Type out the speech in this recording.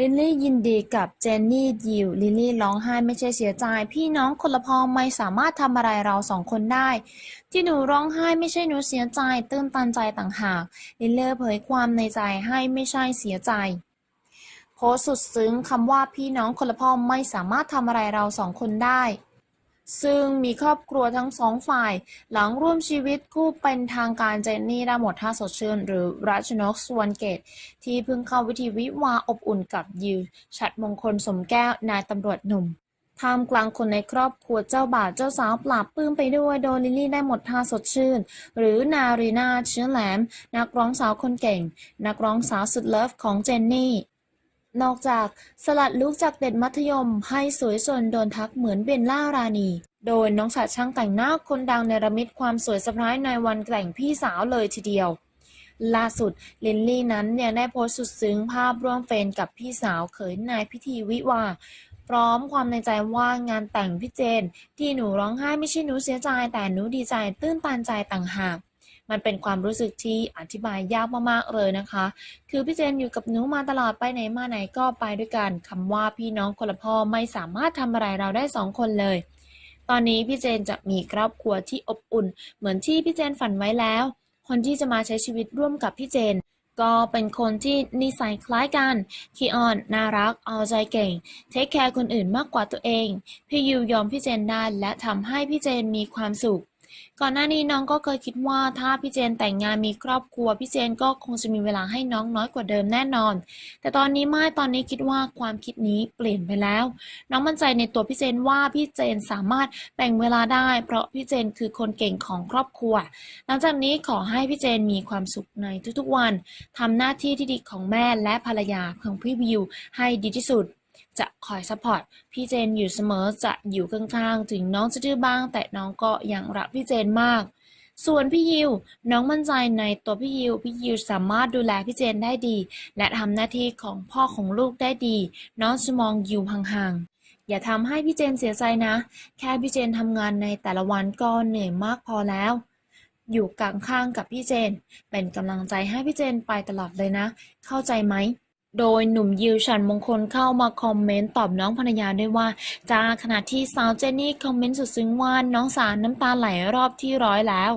ลิลลี่ยินดีกับเจนนี่ยิวลิลลี่ร้องไห้ไม่ใช่เสียใจ พี่น้องคนละพ่อไม่สามารถทำอะไรเราสองคนได้ ที่หนูร้องไห้ไม่ใช่หนูเสียใจ ตื้นตันใจต่างหาก ลิลลี่เผยความในใจให้ไม่ใช่เสียใจ โพสสุดซึ้งคำว่าพี่น้องคนละพ่อไม่สามารถทำอะไรเราสองคนได้ ซึ่งมีครอบครัวทั้งสองฝ่าย หลังร่วมชีวิตคู่เป็นทางการเจนนี่ได้หมดท่าสดชื่น หรือรัชนกสวนเกต ที่เพิ่งเข้าวิธีวิวาอบอุ่นกับยิวชัดมงคลสมแก้วนายตำรวจหนุ่มท่ามกลางคนในครอบครัวเจ้าบ่าวเจ้าสาวปราบปื้มไปด้วยโดยลิลลี่ได้หมดท่าสดชื่น หรือนารีนาเชื้อแหลม นักร้องสาวคนเก่ง นักร้องสาวสุดเลิฟของเจนนี่ นอกจากสลัดลุกจากเด็กมัธยมให้สวยจนโดนทักเหมือนเบลล่ารานีโดยน้องฉัดช่างแต่งหน้าคนดังในระมิดความสวยสะพร้ายในวันแต่งพี่สาวเลยทีเดียว ล่าสุดลินลี่นั้นยังได้โพสต์สุดซึ้งภาพร่วมเฟรนกับพี่สาวเขยในพิธีวิวาพร้อมความในใจว่างานแต่งพี่เจน ที่หนูร้องไห้ไม่ใช่หนูเสียใจแต่หนูดีใจตื้นตันใจต่างหาก มันเป็นความรู้สึกที่อธิบายยากมากๆเลยนะคะ คือพี่เจนอยู่กับหนูมาตลอดไปไหนมาไหนก็ไปด้วยกันคำว่าพี่น้องคนละพ่อไม่สามารถทำอะไรเราได้สองคนเลย ตอนนี้พี่เจนจะมีครอบครัวที่อบอุ่น เหมือนที่พี่เจนฝันไว้แล้ว คนที่จะมาใช้ชีวิตร่วมกับพี่เจนก็เป็นคนที่นิสัยคล้ายกัน ขี้อ่อน น่ารัก เอาใจเก่ง เทคแคร์คนอื่นมากกว่าตัวเอง พี่ยิวยอมพี่เจนได้และทำให้พี่เจนมีความสุข ก่อนหน้านี้น้องก็เคยคิดว่าถ้าพี่เจนแต่งงานมีครอบครัว พี่เจนก็คงจะมีเวลาให้น้องน้อยกว่าเดิมแน่นอน แต่ตอนนี้ไม่ตอนนี้คิดว่าความคิดนี้เปลี่ยนไปแล้ว น้องมั่นใจในตัวพี่เจนว่าพี่เจนสามารถแบ่งเวลาได้ เพราะพี่เจนคือคนเก่งของครอบครัว หลังจากนี้ขอให้พี่เจนมีความสุขในทุกๆวันทำหน้าที่ที่ดีของแม่และภรรยาของพี่วิวให้ดีที่สุด จะคอยซัพพอร์ตพี่เจนอยู่เสมอจะอยู่ข้างๆ ถึงน้องจะดื้อบ้าง แต่น้องก็ยังรักพี่เจนมาก ส่วนพี่ยิว น้องมั่นใจในตัวพี่ยิว พี่ยิวสามารถดูแลพี่เจนได้ดี และทำหน้าที่ของพ่อของลูกได้ดี น้องจะมองยิวห่างๆ อย่าทำให้พี่เจนเสียใจนะ แค่พี่เจนทำงานในแต่ละวันก็เหนื่อยมากพอแล้วอยู่กลางข้างกับพี่เจน เป็นกำลังใจให้พี่เจนไปตลอดเลยนะ เข้าใจไหม โดยหนุ่มยิวฉันมงคลเข้ามาคอมเมนต์ตอบน้องภรรยาด้วยว่าจ้าขณะที่สาวเจนนี่คอมเมนต์สุดซึ้งว่าน้องสาวน้ำตาไหลรอบที่ร้อยแล้ว